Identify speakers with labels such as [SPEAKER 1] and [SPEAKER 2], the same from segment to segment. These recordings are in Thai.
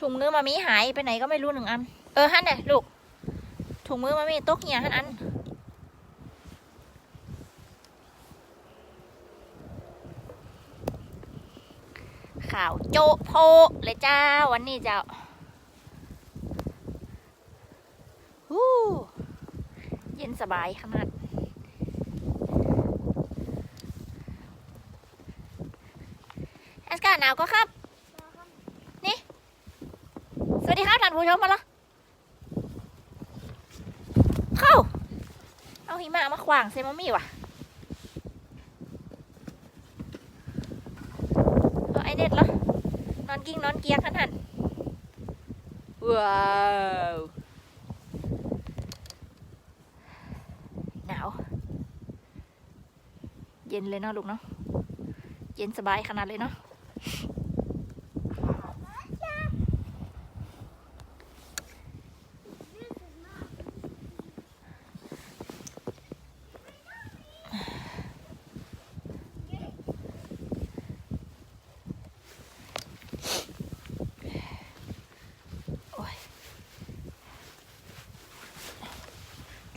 [SPEAKER 1] ถุงมือมามีหายไปไหนก็ไม่รู้หนึ่งอัน เออฮันเนี่ยลูก ถุงมือมามีตกเหี่ยฮันอัน ข่าวโจโพเลยจ้า วันนี้จ้าฮู้เย็นสบายขนาดอากาศหนาวก็ครับ วัสดีครับท่านผู้ชมมาละเข้า เอาหิมะมาขวางเซมามี่ว่ะเอาไอเด็ดเหรอนอนกิ้งนอนเกียร์ขนาดว้าวหนาว เย็นเลยเนาะลูกเนาะ เย็นสบายขนาดเลยเนาะ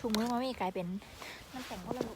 [SPEAKER 1] ถุงมือมาไม่กลายเป็น มันแต่งก็แล้วลู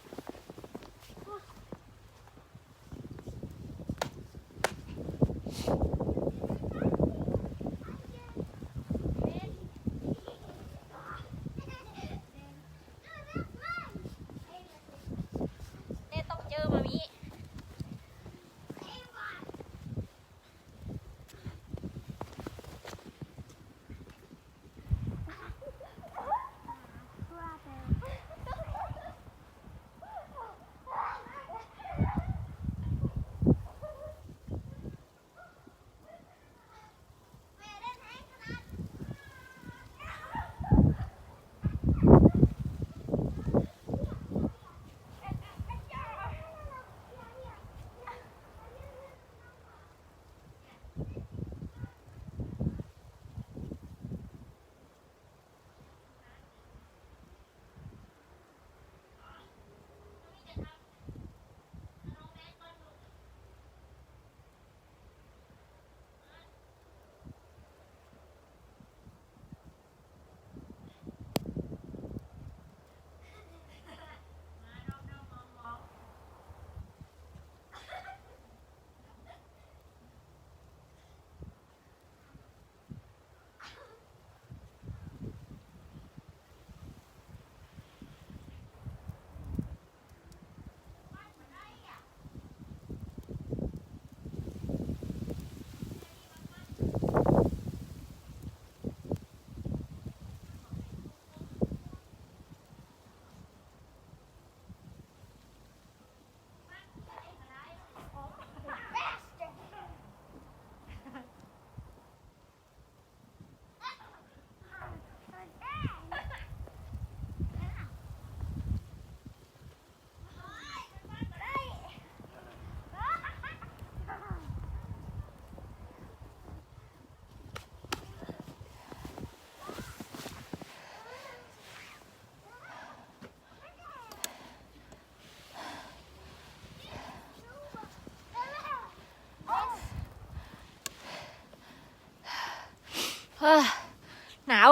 [SPEAKER 1] หนาว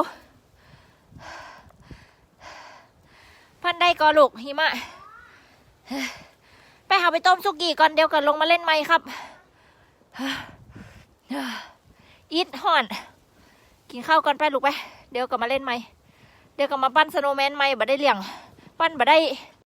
[SPEAKER 1] พันได้กอลูกหิมะ ไปหาไปต้มสุกี้ก่อนเดี๋ยวกันลงมาเล่นไหมครับอีทห่อน กินข้าวก่อนไปลูกไป เดี๋ยวกลับมาเล่นไหม เดี๋ยวกลับมาปั้นสโนว์แมนไหมบ่ได้เลี้ยง ปั้นบ่ได้